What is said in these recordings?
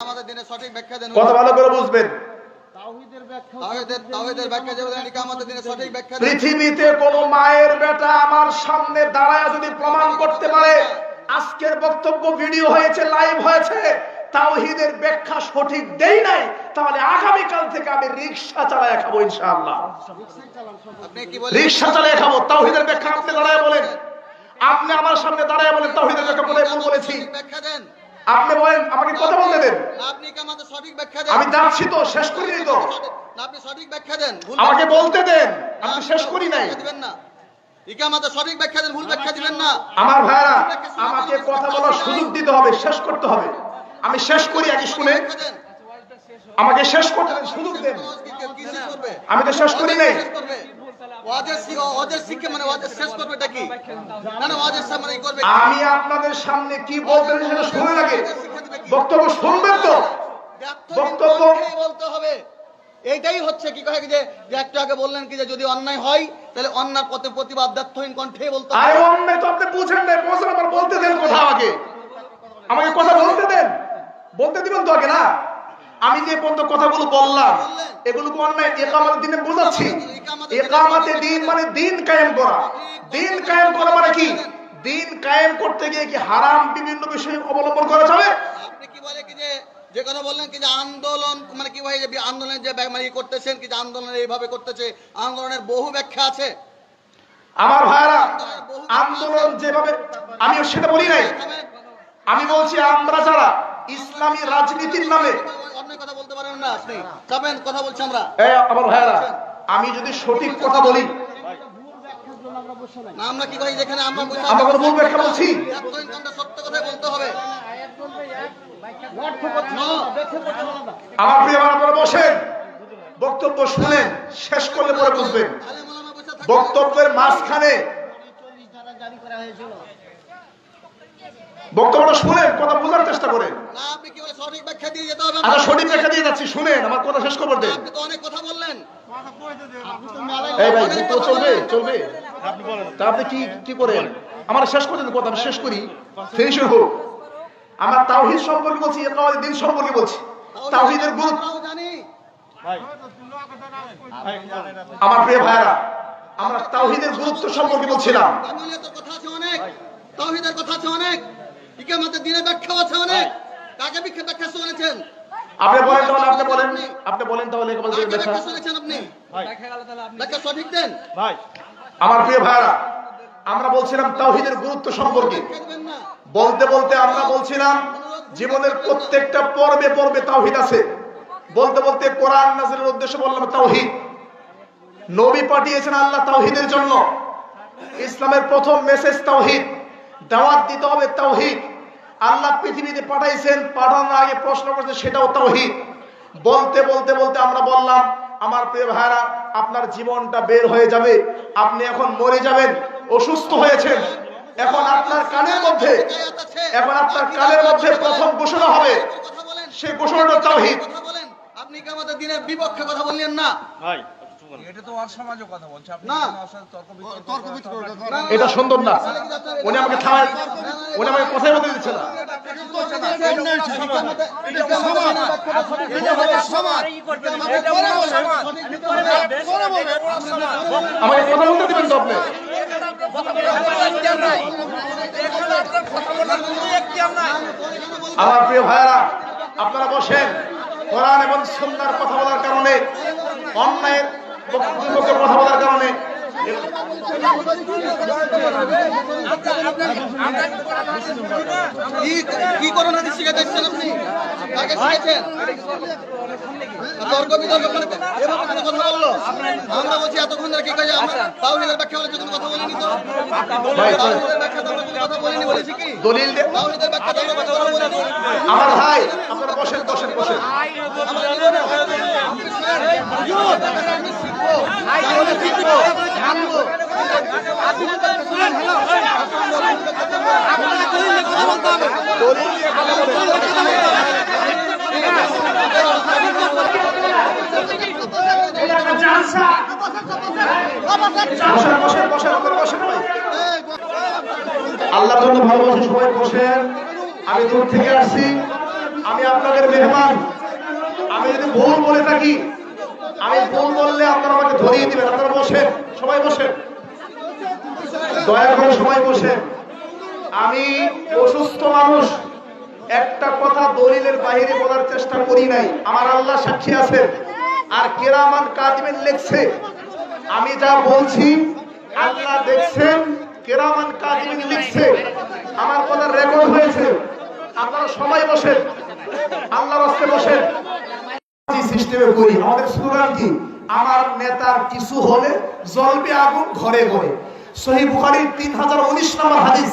আমাদের দিনে সঠিক ব্যাখ্যা দেন। কথা ভালো করে বুঝবেন। তাওহীদের তাওহীদের ব্যাখ্যা যে বলেন আমাদের দিনে সঠিক ব্যাখ্যা দেন। পৃথিবীতে কোন মায়ের বেটা আমার সামনে দাঁড়ায় যদি প্রমাণ করতে পারে আজকের বক্তব্য ভিডিও হয়েছে লাইভ হয়েছে তাওহীদের ব্যাখ্যা সঠিক দেই নাই তাহলে আগামীকাল থেকে আমি রিক্সা চালায় খাব ইনশাআল্লাহ। আপনি কি বলেন? রিক্সা চালিয়ে খাব তাওহীদের ব্যাখ্যা আপনি দাঁড়ায় বলেন। আপনি আমার সামনে দাঁড়ায় বলেন তাওহীদের ব্যাখ্যা বলে বলেছি। ব্যাখ্যা দেন। আপনি বলেন আমাকে কথা বলতে দেন। আপনি কি আমাদের সঠিক ব্যাখ্যা দেন? আমি যাচ্ছি তো শেষ করিনি তো। আপনি সঠিক ব্যাখ্যা দেন ভুল আমাকে বলতে দেন। না, আমি আপনি শেষ করি নাই। দিবেন না। সঠিক ব্যাখ্যা দেন ভুল ব্যাখ্যা দিবেন না? আমার ভাইরা আমাকে কথা বলার সুযোগ দিতে হবে শেষ করতে হবে। আমি শেষ করি আগে শুনে। আমাকে শেষ করতে দেন, সুযোগ দেন? আমি তো শেষ করি নাই। মানে না না মানে? আমি আপনাদের সামনে কি বলতে সেটা শুনে লাগে। বক্তব্য শুনবেন তো? বক্তব্য- বলতে হবে। এইটাই হচ্ছে কি কয় যে একটু আগে বললেন কি যে যদি অন্যায় হয় তাহলে অন্যার পথে প্রতিবাদ ব্যর্থহীন কণ্ঠে বলতে আরে হবে তো আপনি বুঝেন বুঝেন আবার বলতে দেন কথা আমাকে আমাকে কথা বলতে দেন। বলতে দিবেন তো আগে না? আমি যে পর্যন্ত কথাগুলো বললাম এগুলো অন্যায় একামাতে দিনে বোঝাচ্ছি। একামাতে দিন মানে দিন কায়েম করা। দিন কায়েম করা মানে কি? দিন কায়েম করতে গিয়ে কি হারাম বিভিন্ন বিষয় অবলম্বন করা যাবে? আপনি কি বলে কি যে যে কথা বললেন কি যে আন্দোলন মানে কি ভাই আন্দোলনের যে মানে করতেছেন কি যে আন্দোলন এইভাবে করতেছে আন্দোলনের বহু ব্যাখ্যা আছে। আমার ভাইরা আন্দোলন যেভাবে আমি সেটা বলি নাই। আমি বলছি আমরা যারা ইসলামী রাজনীতির নামে অন্য কথা বলতে পারেন না আপনি। যাবেন কথা বলছি আমরা। এই আমার ভাইরা আমি যদি সঠিক কথা বলি। না আমরা কি করি? যেখানে আমরা আমরা কোনো ভুল ব্যাখ্যা বলছি? সত্য কথাই বলতে হবে। আমার প্রিয় আপনারা বসেন। বক্তব্য শুনেন শেষ করলে পরে বুঝবেন। বক্তব্যের মাঝখানে বক্তব্যটা শুনেন কথা বোঝার চেষ্টা করেন। না আপনি কি বলে সঠিক ব্যাখ্যা দিয়ে যেতে হবে? সঠিক ব্যাখ্যা দিয়ে যাচ্ছি শুনেন আমার কথা শেষ করবেন দেন। আপনি তো অনেক কথা বললেন। এই ভাই তো চলবে চলবে। তা আপনি কি কি করেন? আমার শেষ করে কথা আমি শেষ করি। ফিনিশিং হোক। আমার তাওহিদ সম্পর্কে বলছি দিন সম্পর্কে বলছি। তাওহিদের গুরুত্ব জানি। আমার প্রিয় ভাইরা আমরা তাওহিদের গুরুত্ব সম্পর্কে বলছিলাম। কথা আছে অনেক। তাওহীদের কথা আছে অনেক। ইকামতের দিনের ব্যাখ্যা আছে অনেক। কাকে ব্যাখ্যা ব্যাখ্যা শুনেছেন? আপনি বলেন তাহলে আপনি বলেন। আপনি বলেন তাহলে কেবল কাকে ব্যাখ্যা। ব্যাখ্যা শুনেছেন আপনি? ব্যাখ্যা সঠিক দেন। আমার প্রিয় ভাইরা আমরা বলছিলাম তাওহিদের গুরুত্ব সম্পর্কে। বলতে বলতে আমরা বলছিলাম জীবনের প্রত্যেকটা পর্বে পর্বে তাওহিদ আছে। বলতে বলতে কোরআন নাজিরের উদ্দেশ্যে বললাম তাওহিদ। নবী পাঠিয়েছেন আল্লাহ তাওহিদের জন্য। ইসলামের প্রথম মেসেজ তাওহিদ। দাওয়াত দিতে হবে তাওহিদ। আল্লাহ পৃথিবীতে পাঠাইছেন পাঠানোর আগে প্রশ্ন করছে সেটাও তাওহিদ। বলতে বলতে বলতে আমরা বললাম আমার প্রিয় ভাইরা আপনার জীবনটা বের হয়ে যাবে। আপনি এখন মরে যাবেন অসুস্থ হয়েছেন। এখন আপনার কানের মধ্যে এখন আপনার কানের মধ্যে প্রথম ঘোষণা হবে। সেই ঘোষণাটা বলেন? আপনি কি আমাদের দিনের বিপক্ষে কথা বললেন না? এটা তো কথা বলছে। আপনি তর্ক বিতর্ক সুন্দর না। উনি আমাকে থামায় উনি আমাকে কথাই বলতে দিচ্ছে না। আমাকে কথা বলতে দিবেন তো আপনি? আমার প্রিয় ভাইরা আপনারা বসেন। কোরআন এবং সুন্দর কথা বলার কারণে অন্যায়ের বিপক্ষে কথা বলার কারণে। কি- করোনা আপনি? কাকে শিখেছেন তর্ক বিতর্ক করে এভাবে কেন কথা বলল? আমরা বলছি এতক্ষণ ধরে কি কাজে আমরা তাওহীদের ব্যাখ্যা বলে কোনো কথা বলিনি তো? তাওহীদের ব্যাখ্যা তো কথা বলিনি বলেছি কি? দলিল তাওহীদের ব্যাখ্যা তো কথা বলিনি। আমার ভাই আপনারা বসেন বসেন বসেন। আমরা জীবনে আল্লাহ জন্য ভালোবাসে সবাই বসেন আমি দূর থেকে আসছি। আমি আপনাদের মেহমান। আমি যদি ভুল বলে থাকি আমি ভুল বললে আপনারা আমাকে ধরিয়ে দিবেন, আপনারা বসেন, সবাই বসেন। দয়া করে সবাই বসেন। আমি অসুস্থ মানুষ, একটা কথা দলিলের বাইরে বলার চেষ্টা করি নাই, আমার আল্লাহ সাক্ষী আছেন। আর কেরামান কাদিমেন লেখছে, আমি যা বলছি, আল্লাহ দেখছেন, কেরামান কাদিমেন লিখছে, আমার কথা রেকর্ড হয়েছে। আপনারা সবাই বসেন, আল্লাহর রাস্তে বসেন। সিস্টেমে আমাদের স্লোগান কি? আমার নেতার কিছু হলে জ্বলবে আগুন ঘরে ঘরে। সহি বুখারীর 3019 নম্বর হাদিস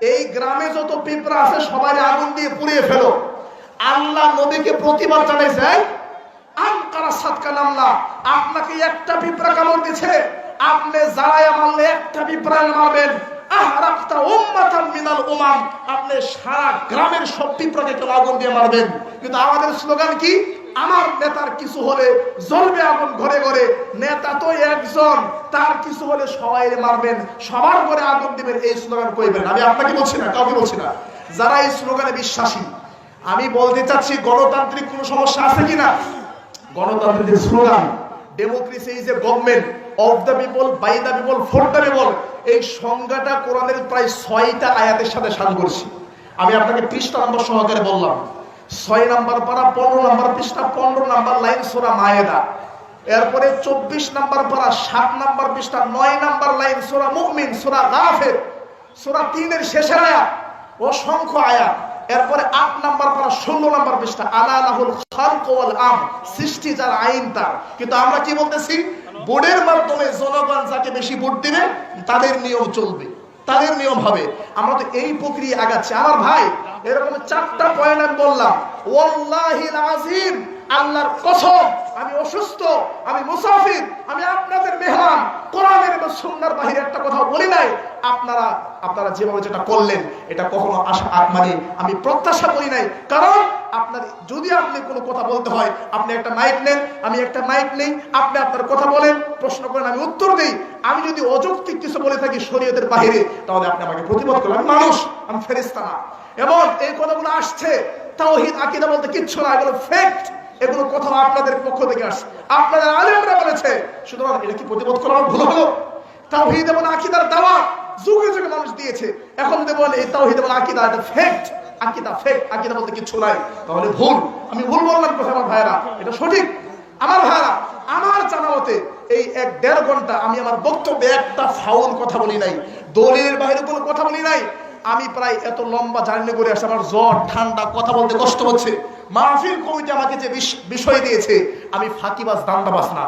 এই গ্রামে যত পিঁপড়া দিয়ে ফেলো। আল্লাহ নবীকে প্রতিবাদ জানাইছে আপনাকে একটা পিঁপড়া কামড় দিছে আপনি জারায়া মারলে একটা পিঁপড়া মারবেন আপনি সারা গ্রামের কিন্তু আমাদের কি? আমার নেতার কিছু হলে ঘরে ঘরে একজন, তার কিছু হলে সবাই মারবেন, সবার ঘরে দিবেন, এই আমি আপনাকে বলছি না, কাউকে বলছি না। যারা এই স্লোগানে বিশ্বাসী, আমি বলতে চাচ্ছি গণতান্ত্রিক কোনো সমস্যা আছে কিনা? গণতান্ত্রিক slogan democracy is a government of the people by the people for the people এই সংজ্ঞাটা কোরআনের প্রায় ছয়টা আয়াতের সাথে করছি। আমি আপনাকে পৃষ্ঠা নম্বর সহকারে বললাম। ছয় নাম্বার পারা, পনেরো নাম্বার পৃষ্ঠা, পনেরো নাম্বার লাইন সোরা মায়েদা। এরপরে চব্বিশ নাম্বার পারা, সাত নাম্বার পৃষ্ঠা, নয় নাম্বার লাইন সোরা মুমিন, সোরা গাফের। সোরা তিনের শেষের আয়াত। অসংখ্য আয়াত। এরপরে আট নাম্বার পারা ষোলো নাম্বার পৃষ্ঠা আলা আলাহুল খালক ওয়াল আম সৃষ্টি যার আইন তার। কিন্তু আমরা কি বলতেছি? বোর্ডের মাধ্যমে জনগণ যাকে বেশি ভোট দিবে, তাদের নিয়ম চলবে, তাদের নিয়ম হবে। আমরা তো এই প্রক্রিয়া আগাচ্ছি। আমার ভাই, এরকম চারটা পয়েন্ট আমি বললাম। ওয়াল্লাহিল আজিম আল্লাহর কসম, আমি অসুস্থ, আমি মুসাফির, আমি আপনাদের মেহমান কোরআনের এবং সুন্নাহর বাহিরে একটা কথা বলি নাই। আপনারা আপনারা যেভাবে যেটা করলেন, এটা কখনো আশা মানে আমি প্রত্যাশা করি নাই। কারণ আপনার, যদি আপনি কোনো কথা বলতে হয়, আপনি একটা মাইক নেন, আমি একটা মাইক নেই, আপনি আপনার কথা বলেন, প্রশ্ন করেন, আমি উত্তর দিই। আমি যদি অযৌক্তিক কিছু বলে থাকি শরীয়তের বাহিরে, তাহলে আপনি আমাকে প্রতিবাদ করলেন আমি মানুষ, আমি ফেরেস্তা না এবং এই কথাগুলো আসছে, তাওহিদ, আকিদা বলতে কিচ্ছু না, এগুলো ফ্যাক্ট এগুলো কোথাও আপনাদের পক্ষ থেকে আসছে। আপনাদের আলেমরা বলেছে, সুতরাং এটা কি প্রতিবাদ করা ভুল হলো? তাওহিদ এবং আকিদার দাওয়া যুগে যুগে মানুষ দিয়েছে। এখন যদি বলে এই তাওহিদ এবং আকিদা এটা ফ্যাক্ট আকিদা ফেক আকিদা বলতে কিছু নাই। তাহলে ভুল। আমি ভুল বললাম কথা আমার ভাইয়েরা। এটা সঠিক। আমার ভাইয়েরা, আমার জানা মতে এই এক দেড় ঘণ্টা আমি আমার বক্তব্যে একটা ফাউল কথা বলি নাই। দলিলের বাইরে কোনো কথা বলি নাই। আমি প্রায় এত লম্বা জার্নি করে আসছি আমার জ্বর, ঠান্ডা, কথা বলতে কষ্ট হচ্ছে। মাহফিল কমিটি আমাকে যে বিষয় দিয়েছে, আমি ফাঁকিবাজ, দান্দাবাজ না।